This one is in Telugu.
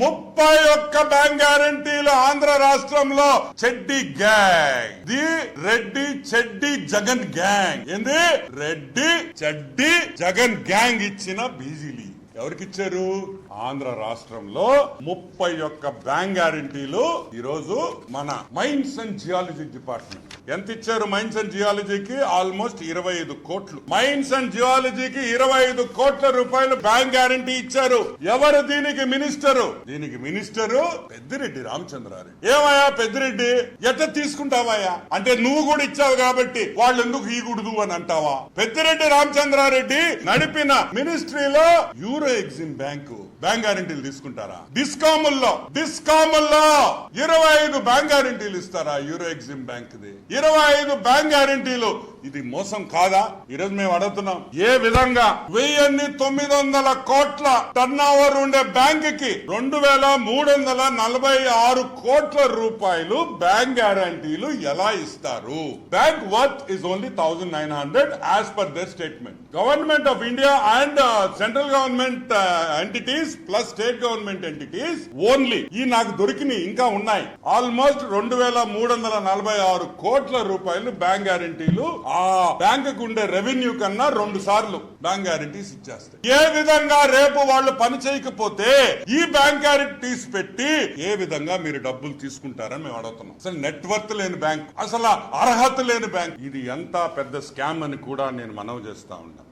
ముప్పై ఒక్క బ్యాంక్ గ్యారంటీలు ఆంధ్ర రాష్ట్రంలో చెడ్డి గ్యాంగ్ ది రెడ్డి చెడ్డి జగన్ గ్యాంగ్ ఏంది? రెడ్డి చెడ్డి జగన్ గ్యాంగ్ ఇచ్చిన బీజీలీ. ఎవరికిచ్చారు? ఆంధ్ర రాష్ట్రంలో ముప్పై ఒక్క బ్యాంక్ గ్యారంటీలు ఈరోజు మన మైన్స్ అండ్ జియాలజీ డిపార్ట్మెంట్. ఎంత ఇచ్చారు మైన్స్ అండ్ జియాలజీకి? ఆల్మోస్ట్ ఇరవై ఐదు కోట్లు. మైన్స్ అండ్ జియాలజీకి ఇరవై ఐదు కోట్ల రూపాయలు బ్యాంక్ గ్యారంటీ ఇచ్చారు. ఎవరు దీనికి మినిస్టరు? దీనికి మినిస్టరు పెద్దిరెడ్డి రామచంద్రారెడ్డి. ఏమయ్యా పెద్దిరెడ్డి? ఎట్లా తీసుకుంటావయ్యా? అంటే నువ్వు కూడా ఇచ్చావు కాబట్టి వాళ్ళు ఎందుకు ఇయకూడదు అని అంటావా? పెద్దిరెడ్డి రామచంద్రారెడ్డి నడిపిన మినిస్ట్రీలో యూరో ఎగ్జిమ్ బ్యాంకు. బ్యాంక్ గ్యారంటీలు తీసుకుంటారా? డిస్కాముల్లో డిస్కాముల్లో ఇరవై ఐదు బ్యాంక్ గ్యారంటీలు ఇస్తారా యూరో ఎగ్జిమ్ బ్యాంక్ ది ఇరవై ఐదు బ్యాంక్ గ్యారంటీలు. ఇది మోసం కాదా? ఈరోజు మేము అడుగుతున్నాం. ఏ విధంగా? వెయ్యి తొమ్మిది వందల కోట్ల టర్న్ ఓవర్ ఉండే బ్యాంక్కి రెండు వేల మూడు వందల నలభై ఆరు కోట్ల రూపాయలు బ్యాంక్ గ్యారంటీలు ఎలా ఇస్తారు? Bank worth is only thousand nine hundred as per their statement. Government of India and uh, central government entities plus state government entities only ఈ నాకు దొరికినాయి ఇంకా ఉన్నాయి. ఆల్మోస్ట్ రెండు వేల మూడు వందల నలభై ఆరు కోట్ల రూపాయలు బ్యాంక్ గ్యారంటీలు ఆ బ్యాంకు ఉండే రెవెన్యూ కన్నా రెండు సార్లు బ్యాంక్ గ్యారంటీస్ ఇచ్చేస్తాయి. ఏ విధంగా రేపు వాళ్ళు పని చేయకపోతే ఈ బ్యాంక్ గ్యారంటీస్ పెట్టి ఏ విధంగా మీరు డబ్బులు తీసుకుంటారని మేము అడుగుతున్నాం. అసలు నెట్వర్క్ లేని బ్యాంక్ అసలు అర్హత లేని బ్యాంక్ ఇది ఎంత పెద్ద స్కామ్ అని కూడా నేను మనవి చేస్తా ఉన్నాను